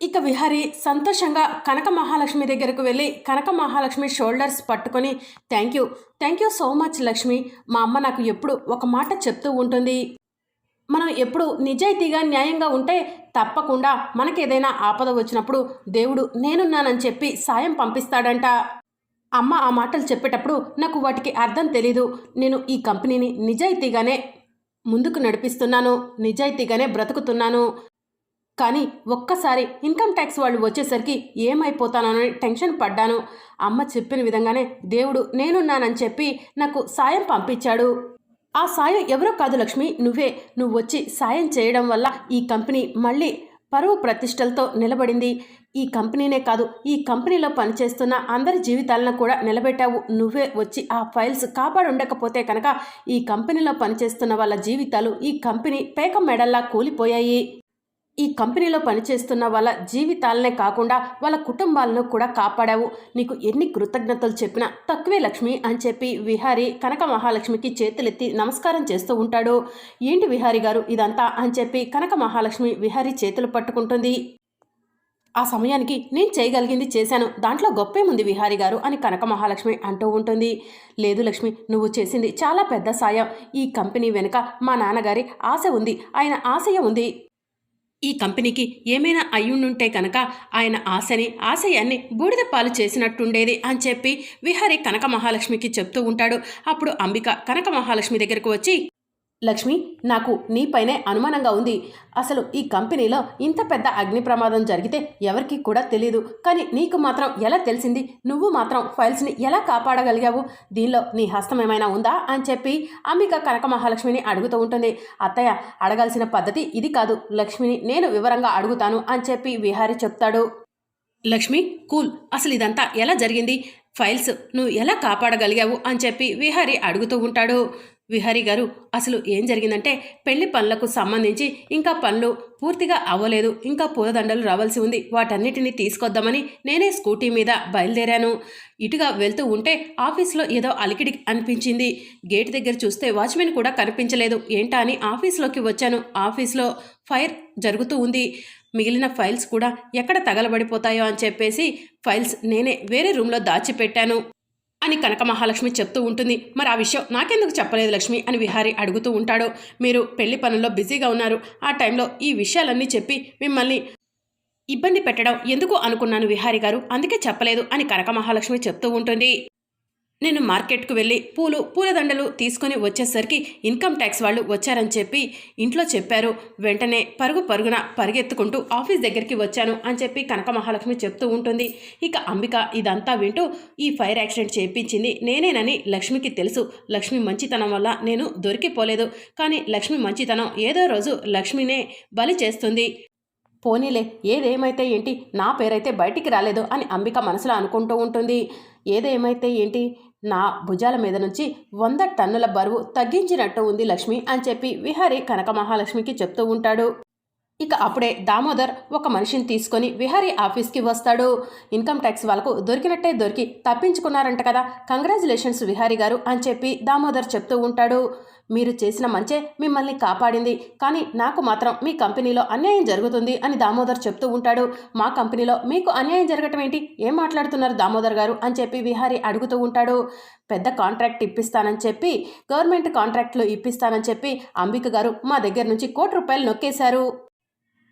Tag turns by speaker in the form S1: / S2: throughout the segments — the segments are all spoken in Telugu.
S1: ఇక విహారి సంతోషంగా కనక మహాలక్ష్మి దగ్గరకు వెళ్ళి కనక మహాలక్ష్మి షోల్డర్స్ పట్టుకొని thank you thank you so much Lakshmi. మా అమ్మ నాకు ఎప్పుడు ఒక మాట చెప్తూ ఉంటుంది. మనం ఎప్పుడు నిజాయితీగా న్యాయంగా ఉంటే తప్పకుండా మనకేదైనా ఆపద వచ్చినప్పుడు దేవుడు నేనున్నానని చెప్పి సాయం పంపిస్తాడంట. అమ్మ ఆ మాటలు చెప్పేటప్పుడు నాకు వాటికి అర్థం తెలీదు. నేను ఈ కంపెనీని నిజాయితీగానే ముందుకు నడిపిస్తున్నాను. నిజాయితీగానే బ్రతుకుతున్నాను. కానీ ఒక్కసారి ఇన్కమ్ ట్యాక్స్ వాళ్ళు వచ్చేసరికి ఏమైపోతానోనని టెన్షన్ పడ్డాను. అమ్మ చెప్పిన విధంగానే దేవుడు నేనున్నానని చెప్పి నాకు సాయం పంపించాడు. ఆ సాయం ఎవరో కాదు లక్ష్మి నువ్వే. నువ్వు వచ్చి సాయం చేయడం వల్ల ఈ కంపెనీ మళ్ళీ పరువు ప్రతిష్టలతో నిలబడింది. ఈ కంపెనీనే కాదు ఈ కంపెనీలో పనిచేస్తున్న అందరి జీవితాలను కూడా నిలబెట్టావు. నువ్వే వచ్చి ఆ ఫైల్స్ కాపాడుండకపోతే కనుక ఈ కంపెనీలో పనిచేస్తున్న వాళ్ళ జీవితాలు ఈ కంపెనీ పేక మెడల్లా కూలిపోయాయి. ఈ కంపెనీలో పనిచేస్తున్న వాళ్ళ జీవితాలనే కాకుండా వాళ్ళ కుటుంబాలను కూడా కాపాడావు. నీకు ఎన్ని కృతజ్ఞతలు చెప్పినా తక్కువే లక్ష్మి అని చెప్పి విహారీ కనక మహాలక్ష్మికి చేతులెత్తి నమస్కారం చేస్తూ ఉంటాడు. ఏంటి విహారీ గారు ఇదంతా అని చెప్పి కనక మహాలక్ష్మి విహారీ చేతులు పట్టుకుంటుంది. ఆ సమయానికి నేను చేయగలిగింది చేశాను. దాంట్లో గొప్పేముంది విహారీ గారు అని కనక మహాలక్ష్మి అంటూ ఉంటుంది. లేదు లక్ష్మి నువ్వు చేసింది చాలా పెద్ద సాయం. ఈ కంపెనీ వెనుక మా నాన్నగారి ఆశ ఉంది. ఆయన ఆశయం ఉంది. ఈ కంపెనీకి ఏమైనా అయ్యుండుంటే కనుక ఆయన ఆశని ఆశయాన్ని బూడిద పాలు చేసినట్టుండేది అని చెప్పి విహారీ కనక మహాలక్ష్మికి చెప్తూ ఉంటాడు. అప్పుడు అంబిక కనక మహాలక్ష్మి దగ్గరకు వచ్చి లక్ష్మి నాకు నీపైనే అనుమానంగా ఉంది. అసలు ఈ కంపెనీలో ఇంత పెద్ద అగ్ని ప్రమాదం జరిగితే ఎవరికి కూడా తెలియదు కానీ నీకు మాత్రం ఎలా తెలిసింది? నువ్వు మాత్రం ఫైల్స్ని ఎలా కాపాడగలిగావు? దీనిలో నీ హస్తం ఏమైనా ఉందా? అని చెప్పి అంబిక కనక మహాలక్ష్మిని అడుగుతూ ఉంటుంది. అత్తయ్య అడగాల్సిన పద్ధతి ఇది కాదు. లక్ష్మిని నేను వివరంగా అడుగుతాను అని చెప్పి విహారీ చెప్తాడు. లక్ష్మి కూల్. అసలు ఇదంతా ఎలా జరిగింది? ఫైల్స్ నువ్వు ఎలా కాపాడగలిగావు? అని చెప్పి విహారీ అడుగుతూ ఉంటాడు. విహారి గారు అసలు ఏం జరిగిందంటే పెళ్ళి పనులకు సంబంధించి ఇంకా పనులు పూర్తిగా అవ్వలేదు. ఇంకా పూలదండలు రావాల్సి ఉంది. వాటన్నిటిని తీసుకొద్దామని నేనే స్కూటీ మీద బయలుదేరాను. ఇటుగా వెళ్తూ ఉంటే ఆఫీస్లో ఏదో అలికిడి అనిపించింది. గేట్ దగ్గర చూస్తే వాచ్మెన్ కూడా కనిపించలేదు. ఏంటా అని ఆఫీస్లోకి వచ్చాను. ఆఫీస్లో ఫైర్ జరుగుతూ ఉంది. మిగిలిన ఫైల్స్ కూడా ఎక్కడ తగలబడిపోతాయో అని చెప్పేసి ఫైల్స్ నేనే వేరే రూమ్లో దాచిపెట్టాను. అని కనక మహాలక్ష్మి చెప్తూ ఉంటుంది. మరి ఆ విషయం నాకెందుకు చెప్పలేదు లక్ష్మి అని విహారి అడుగుతూ ఉంటాడు. మీరు పెళ్ళి పనుల్లో బిజీగా ఉన్నారు. ఆ టైంలో ఈ విషయాలన్నీ చెప్పి మిమ్మల్ని ఇబ్బంది పెట్టడం ఎందుకు అనుకున్నాను విహారి గారు? అందుకే చెప్పలేదు అని కనక మహాలక్ష్మి చెప్తూ ఉంటుంది. నేను మార్కెట్కు వెళ్ళి పూలు పూలదండలు తీసుకొని వచ్చేసరికి ఇన్కమ్ ట్యాక్స్ వాళ్ళు వచ్చారని చెప్పి ఇంట్లో చెప్పారు. వెంటనే పరుగు పరుగున పరిగెత్తుకుంటూ ఆఫీస్ దగ్గరికి వచ్చాను అని చెప్పి కనక మహాలక్ష్మి చెప్తూ ఉంటుంది. ఇక అంబిక ఇదంతా వింటూ ఈ ఫైర్ యాక్సిడెంట్ చేయించింది నేనేనని లక్ష్మికి తెలుసు. లక్ష్మి మంచితనం వల్ల నేను దొరికిపోలేదు. కానీ లక్ష్మి మంచితనం ఏదో రోజు లక్ష్మినే బలి చేస్తుంది. పోనీలే ఏదేమైతే ఏంటి నా పేరైతే బయటికి రాలేదు అని అంబిక మనసులో అనుకుంటూ ఉంటుంది. ఏదేమైతే ఏంటి నా భుజాల మీద నుంచి వంద టన్నుల బరువు తగ్గించినట్టు ఉంది లక్ష్మి అని చెప్పి విహారీ కనక మహాలక్ష్మికి చెప్తూ ఉంటాడు. ఇక అప్పుడే దామోదర్ ఒక మనిషిని తీసుకొని విహారీ ఆఫీస్కి వస్తాడు. ఇన్కమ్ ట్యాక్స్ వాళ్ళకు దొరికినట్టే దొరికి తప్పించుకున్నారంట కదా కంగ్రాచులేషన్స్ విహారీ గారు అని చెప్పి దామోదర్ చెప్తూ ఉంటాడు. మీరు చేసిన మంచే మిమ్మల్ని కాపాడింది. కానీ నాకు మాత్రం మీ కంపెనీలో అన్యాయం జరుగుతుంది అని దామోదర్ చెప్తూ ఉంటాడు. మా కంపెనీలో మీకు అన్యాయం జరగటం ఏంటి? ఏం మాట్లాడుతున్నారు దామోదర్ గారు? అని చెప్పి విహారీ అడుగుతూ ఉంటాడు. పెద్ద కాంట్రాక్ట్ ఇప్పిస్తానని చెప్పి గవర్నమెంట్ కాంట్రాక్ట్లు ఇప్పిస్తానని చెప్పి అంబిక గారు మా దగ్గర నుంచి కోటి రూపాయలు నొక్కేశారు.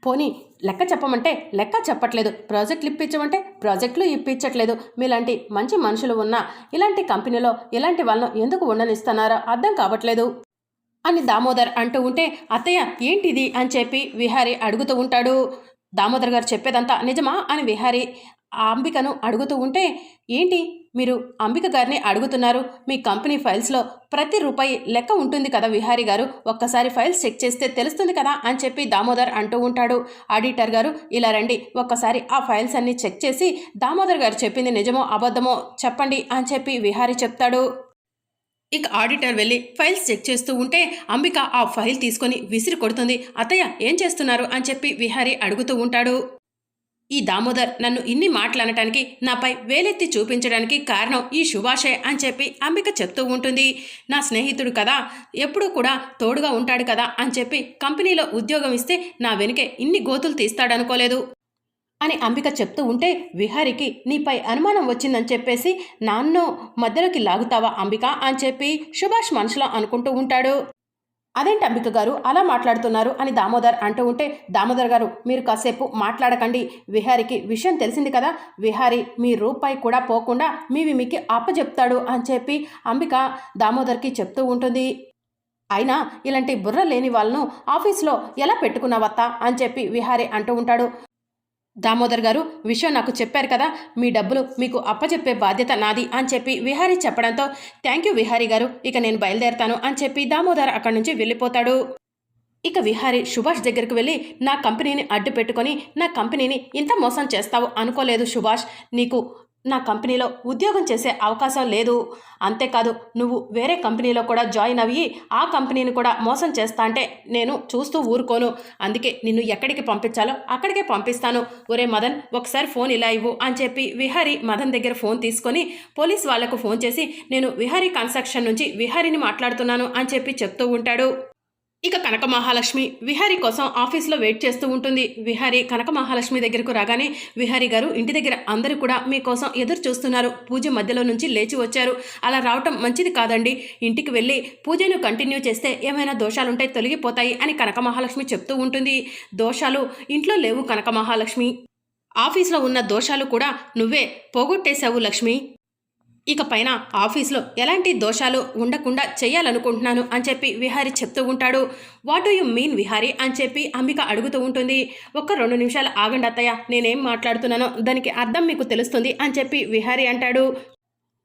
S1: పోనీ లెక్క చెప్పమంటే లెక్క చెప్పట్లేదు. ప్రాజెక్టులు ఇప్పించమంటే ప్రాజెక్టులు ఇప్పించట్లేదు మీలాంటి మంచి మనుషులు ఉన్న ఇలాంటి కంపెనీలో ఇలాంటి వాళ్ళను ఎందుకు ఉండనిస్తున్నారో అర్థం కావట్లేదు. అని దామోదర్ అంటూ ఉంటే అత్తయ్య ఏంటిది? అని చెప్పి విహారీ అడుగుతూ ఉంటాడు. దామోదర్ గారు చెప్పేదంతా నిజమా అని విహారీ ఆ అంబికను అడుగుతూ ఉంటే ఏంటి? మీరు అంబిక గారిని అడుగుతున్నారు. మీ కంపెనీ ఫైల్స్లో ప్రతి రూపాయి లెక్క ఉంటుంది కదా విహారీ గారు. ఒక్కసారి ఫైల్స్ చెక్ చేస్తే తెలుస్తుంది కదా అని చెప్పి దామోదర్ అంటూ ఉంటాడు. ఆడిటర్ గారు ఇలా రండి ఒక్కసారి ఆ ఫైల్స్ అన్ని చెక్ చేసి దామోదర్ గారు చెప్పింది నిజమో అబద్ధమో చెప్పండి అని చెప్పి విహారీ చెప్తాడు. ఇక ఆడిటర్ వెళ్ళి ఫైల్స్ చెక్ చేస్తూ ఉంటే అంబిక ఆ ఫైల్ తీసుకొని విసిరి కొడుతుంది. అతయ్య ఏం చేస్తున్నారు? అని చెప్పి విహారీ అడుగుతూ ఉంటాడు. ఈ దామోదర్ నన్ను ఇన్ని మాటలనటానికి నాపై వేలెత్తి చూపించడానికి కారణం ఈ సుభాషే అని చెప్పి అంబిక చెప్తూ ఉంటుంది. నా స్నేహితుడు కదా ఎప్పుడూ కూడా తోడుగా ఉంటాడు కదా అని చెప్పి కంపెనీలో ఉద్యోగం ఇస్తే నా వెనుకే ఇన్ని గోతులు తీస్తాడనుకోలేదు. అని అంబిక చెప్తూ ఉంటే విహారికి నీపై అనుమానం వచ్చిందని చెప్పేసి నాన్నో మధ్యలోకి లాగుతావా అంబిక అని చెప్పి సుభాష్ మనసులో అనుకుంటూ ఉంటాడు. అదేంటి అంబిక గారు? అలా మాట్లాడుతున్నారు అని దామోదర్ అంటూ ఉంటే దామోదర్ గారు మీరు కాసేపు మాట్లాడకండి. విహారికి విషయం తెలిసింది కదా. విహారి మీ రూపాయి కూడా పోకుండా మీవి మీకు అప్పచెప్తాడు అని చెప్పి అంబిక దామోదర్కి చెప్తూ ఉంటుంది. అయినా ఇలాంటి బుర్ర లేని వాళ్ళను ఆఫీస్లో ఎలా పెట్టుకున్నావత్తా? అని చెప్పి విహారి అంటూ ఉంటాడు. దామోదర్ గారు విషయం నాకు చెప్పారు కదా మీ డబ్బులు మీకు అప్పచెప్పే బాధ్యత నాది అని చెప్పి విహారీ చెప్పడంతో థ్యాంక్ యూ విహారీ గారు ఇక నేను బయలుదేరతాను అని చెప్పి దామోదర్ అక్కడి నుంచి వెళ్ళిపోతాడు. ఇక విహారి సుభాష్ దగ్గరికి వెళ్ళి నా కంపెనీని అడ్డు పెట్టుకొని నా కంపెనీని ఇంత మోసం చేస్తావు అనుకోలేదు సుభాష్ నీకు నా కంపెనీలో ఉద్యోగం చేసే అవకాశం లేదు. అంతేకాదు నువ్వు వేరే కంపెనీలో కూడా జాయిన్ అయ్యి ఆ కంపెనీని కూడా మోసం చేస్తా అంటే నేను చూస్తూ ఊరుకోను. అందుకే నిన్ను ఎక్కడికి పంపించాలో అక్కడికే పంపిస్తాను. ఒరే మదన్ ఒకసారి ఫోన్ ఇలా ఇవ్వు అని చెప్పి విహారీ మదన్ దగ్గర ఫోన్ తీసుకొని పోలీస్ వాళ్ళకు ఫోన్ చేసి నేను విహారీ కన్స్ట్రక్షన్ నుంచి విహారీని మాట్లాడుతున్నాను అని చెప్పి చెప్తూ ఉంటాడు. ఇక కనక మహాలక్ష్మి విహారీ కోసం ఆఫీస్లో వెయిట్ చేస్తూ ఉంటుంది. విహారీ కనక మహాలక్ష్మి దగ్గరకు రాగానే విహారీ గారు ఇంటి దగ్గర అందరూ కూడా మీకోసం ఎదురు చూస్తున్నారు. పూజ మధ్యలో నుంచి లేచి వచ్చారు. అలా రావటం మంచిది కాదండి. ఇంటికి వెళ్ళి పూజను కంటిన్యూ చేస్తే ఏమైనా దోషాలుంటే తొలగిపోతాయి అని కనక మహాలక్ష్మి చెప్తూ ఉంటుంది. దోషాలు ఇంట్లో లేవు కనక మహాలక్ష్మి. ఆఫీస్లో ఉన్న దోషాలు కూడా నువ్వే పోగొట్టేశావు లక్ష్మి. ఇక పైన ఆఫీస్లో ఎలాంటి దోషాలు ఉండకుండా చేయాలనుకుంటున్నాను అని చెప్పి విహారి చెప్తూ ఉంటాడు. What do you mean Vihari? అని చెప్పి అంబిక అడుగుతూ ఉంటుంది. ఒక్క రెండు నిమిషాలు ఆగండి అత్తయ్య నేనేం మాట్లాడుతున్నానో దానికి అర్థం మీకు తెలుస్తుంది అని చెప్పి విహారి అంటాడు.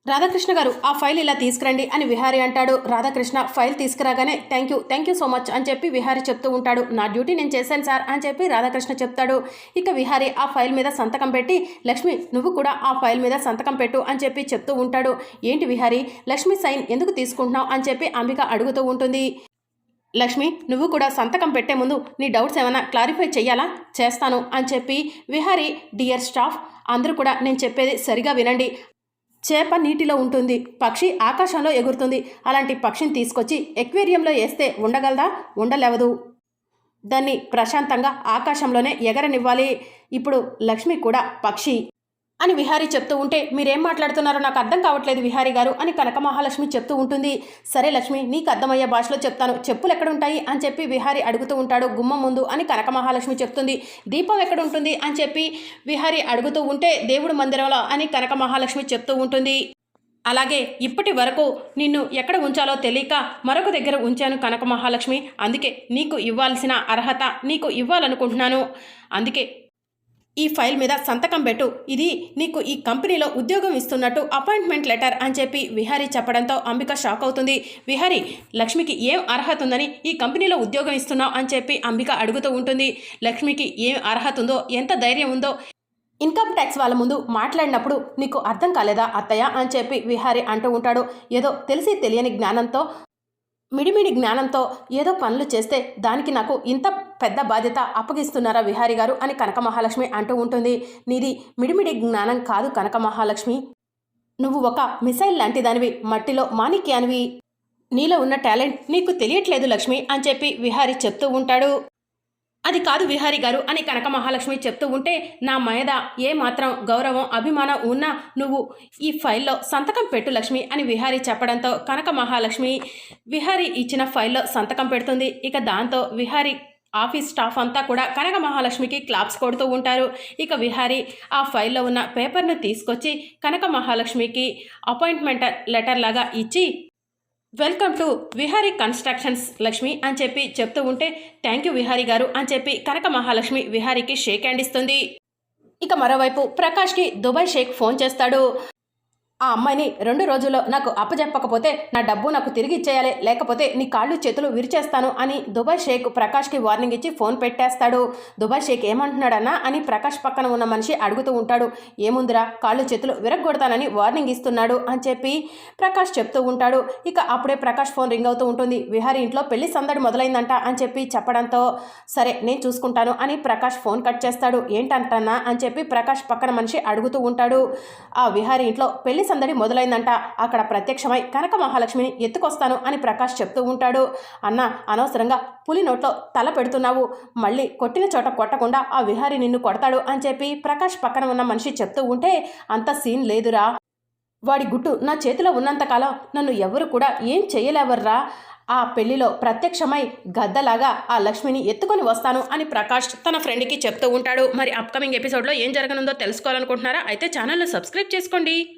S1: రాధాకృష్ణ గారు ఆ ఫైల్ ఇలా తీసుకురండి అని విహారి అంటాడు. Radhakrishna file తీసుకురాగానే thank you thank you so much అని చెప్పి విహారి చెప్తూ ఉంటాడు. నా డ్యూటీ నేను చేశాను సార్ అని చెప్పి రాధాకృష్ణ చెప్తాడు. ఇక విహారి ఆ ఫైల్ మీద సంతకం పెట్టి లక్ష్మి నువ్వు కూడా ఆ ఫైల్ మీద సంతకం పెట్టు అని చెప్పి చెప్తూ ఉంటాడు. ఏంటి విహారి లక్ష్మి సైన్ ఎందుకు తీసుకుంటున్నావు అని చెప్పి అంబిక అడుగుతూ ఉంటుంది. లక్ష్మి నువ్వు కూడా సంతకం పెట్టే ముందు నీ డౌట్స్ ఏమైనా క్లారిఫై చేయాలా చేస్తాను అని చెప్పి విహారి డియర్ స్టాఫ్ అందరూ కూడా నేను చెప్పేది సరిగా వినండి. చేప నీటిలో ఉంటుంది. పక్షి ఆకాశంలో ఎగురుతుంది. అలాంటి పక్షిని తీసుకొచ్చి ఎక్వేరియంలో వేస్తే ఉండగలదా? ఉండలేవదు. దాన్ని ప్రశాంతంగా ఆకాశంలోనే ఎగరనివ్వాలి. ఇప్పుడు లక్ష్మి కూడా పక్షి. అని విహారీ చెప్తూ ఉంటే మీరేం మాట్లాడుతున్నారో నాకు అర్థం కావట్లేదు విహారీ గారు అని కనక మహాలక్ష్మి చెప్తూ ఉంటుంది. సరే లక్ష్మి నీకు అర్థమయ్యే భాషలో చెప్తాను. చెప్పులు ఎక్కడ ఉంటాయి అని చెప్పి విహారీ అడుగుతూ ఉంటాడు గుమ్మం ముందు అని కనక మహాలక్ష్మి చెప్తుంది. దీపం ఎక్కడ ఉంటుంది అని చెప్పి విహారీ అడుగుతూ ఉంటే దేవుడు మందిరంలో అని కనక మహాలక్ష్మి చెప్తూ ఉంటుంది. అలాగే ఇప్పటి వరకు నిన్ను ఎక్కడ ఉంచాలో తెలియక మరొక దగ్గర ఉంచాను కనక మహాలక్ష్మి. అందుకే నీకు ఇవ్వాల్సిన అర్హత నీకు ఇవ్వాలనుకుంటున్నాను. అందుకే ఈ ఫైల్ మీద సంతకం పెట్టు. ఇది నీకు ఈ కంపెనీలో ఉద్యోగం ఇస్తున్నట్టు అపాయింట్మెంట్ లెటర్ అని చెప్పి విహారీ చెప్పడంతో అంబిక షాక్ అవుతుంది. విహారీ లక్ష్మికి ఏం అర్హత ఉందని ఈ కంపెనీలో ఉద్యోగం ఇస్తున్నావు అని చెప్పి అంబిక అడుగుతూ ఉంటుంది. లక్ష్మికి ఏం అర్హత ఉందో ఎంత ధైర్యం ఉందో? ఇన్కమ్ ట్యాక్స్ వాళ్ళ ముందు మాట్లాడినప్పుడు నీకు అర్థం కాలేదా అత్తయ్య అని చెప్పి విహారీ అంటూ ఉంటాడు. ఏదో తెలిసి తెలియని జ్ఞానంతో మిడిమిడి జ్ఞానంతో ఏదో పనులు చేస్తే దానికి నాకు ఇంత పెద్ద బాధ్యత అప్పగిస్తున్నారా విహారి గారు అని కనక మహాలక్ష్మి అంటూ ఉంటుంది. నీది మిడిమిడి జ్ఞానం కాదు కనక మహాలక్ష్మి నువ్వు ఒక మిసైల్ లాంటి దానివి మట్టిలో మాణిక్యానివి. నీలో ఉన్న టాలెంట్ నీకు తెలియట్లేదు లక్ష్మి అని చెప్పి విహారి చెప్తూ ఉంటాడు. అది కాదు విహారి గారు అని కనక మహాలక్ష్మి చెప్తూ ఉంటే నా మీద ఏ మాత్రం గౌరవం అభిమానం ఉన్నా నువ్వు ఈ ఫైల్లో సంతకం పెట్టు లక్ష్మి అని విహారి చెప్పడంతో కనక మహాలక్ష్మి విహారి ఇచ్చిన ఫైల్లో సంతకం పెడుతుంది. ఇక దాంతో విహారి ఆఫీస్ స్టాఫ్ అంతా కూడా కనక మహాలక్ష్మికి క్లాప్స్ కొడుతూ ఉంటారు. ఇక విహారి ఆ ఫైల్లో ఉన్న పేపర్ను తీసుకొచ్చి కనక మహాలక్ష్మికి అపాయింట్మెంట్ లెటర్ లాగా ఇచ్చి welcome to Vihari constructions Lakshmi అని చెప్పి చెప్తూ ఉంటే థ్యాంక్ యూ విహారీ గారు అని చెప్పి కనక మహాలక్ష్మి విహారీకి షేక్ హ్యాండ్ ఇస్తుంది. ఇక మరోవైపు ప్రకాష్కి దుబాయ్ షేక్ ఫోన్ చేస్తాడు. ఆ అమ్మాయిని రెండు రోజుల్లో నాకు అప్పజెప్పకపోతే నా డబ్బు నాకు తిరిగి ఇచ్చేయాలి లేకపోతే నీ కాళ్ళు చేతులు విరిచేస్తాను అని దుబాయ్ షేక్ ప్రకాష్కి వార్నింగ్ ఇచ్చి ఫోన్ పెట్టేస్తాడు. దుబాయ్ షేక్ ఏమంటున్నాడన్నా అని ప్రకాష్ పక్కన ఉన్న మనిషి అడుగుతూ ఉంటాడు. ఏముందిరా కాళ్ళు చేతులు విరగొడతానని వార్నింగ్ ఇస్తున్నాడు అని చెప్పి ప్రకాష్ చెప్తూ ఉంటాడు. ఇక అప్పుడే ప్రకాష్ ఫోన్ రింగ్ అవుతూ ఉంటుంది. విహారీ ఇంట్లో పెళ్ళి సందడి మొదలైందంట అని చెప్పి చెప్పడంతో సరే నేను చూసుకుంటాను అని ప్రకాష్ ఫోన్ కట్ చేస్తాడు. ఏంటంటన్నా అని చెప్పి ప్రకాష్ పక్కన మనిషి అడుగుతూ ఉంటాడు. ఆ విహారీ ఇంట్లో పెళ్ళి సందడి మొదలైందంట. అక్కడ ప్రత్యక్షమై కనక మహాలక్ష్మిని ఎత్తుకొస్తాను అని ప్రకాష్ చెప్తూ ఉంటాడు. అన్న అనవసరంగా పులి నోట్లో తల పెడుతున్నావు. మళ్ళీ కొట్టిన చోట కొట్టకుండా ఆ విహారి నిన్ను కొడతాడు అని చెప్పి ప్రకాష్ పక్కన ఉన్న మనిషి చెప్తూ ఉంటే అంత సీన్ లేదురా. వాడి గుట్టు నా చేతిలో ఉన్నంతకాలం నన్ను ఎవరు కూడా ఏం చేయలేవర్రా. ఆ పెళ్ళిలో ప్రత్యక్షమై గద్దలాగా ఆ లక్ష్మిని ఎత్తుకొని వస్తాను అని ప్రకాష్ తన ఫ్రెండ్కి చెప్తూ ఉంటాడు. మరి అప్కమింగ్ ఎపిసోడ్లో ఏం జరగనుందో తెలుసుకోవాలనుకుంటున్నారా? అయితే ఛానల్ను సబ్స్క్రైబ్ చేసుకోండి.